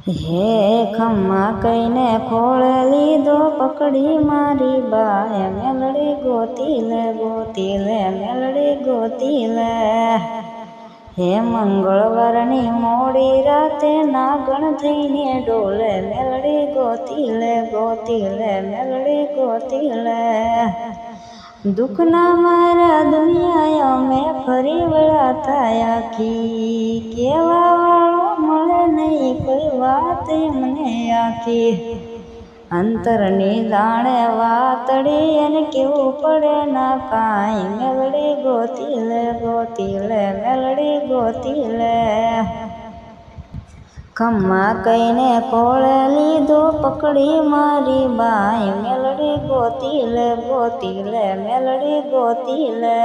હે ખમ્મા કઈને ખોળ લીધો, પકડી મારી બાએ મેલડી ગોતી લે ગોતી લે મેલડી ગોતી લે હે મંગળવારની મોડી રાતે નાગણ થઈને ડોલે, મેલડી ગોતી લે ગોતી લે મેલડી ગોતી લે દુઃખના મારા દુનિયા અમે ફરી વળાતા આખી કેવા વાત મને આખી અંતરની જાણે વાતડી એને કેવું પડે ના કાંઈ મેલડી ગોતી લે ગોતી લે મેલડી ગોતી લે ખમ્મા કઈને કોળે લીધો પકડી મારી બાઈ મેલડી ગોતી લે ગોતી લે મેલડી ગોતી લે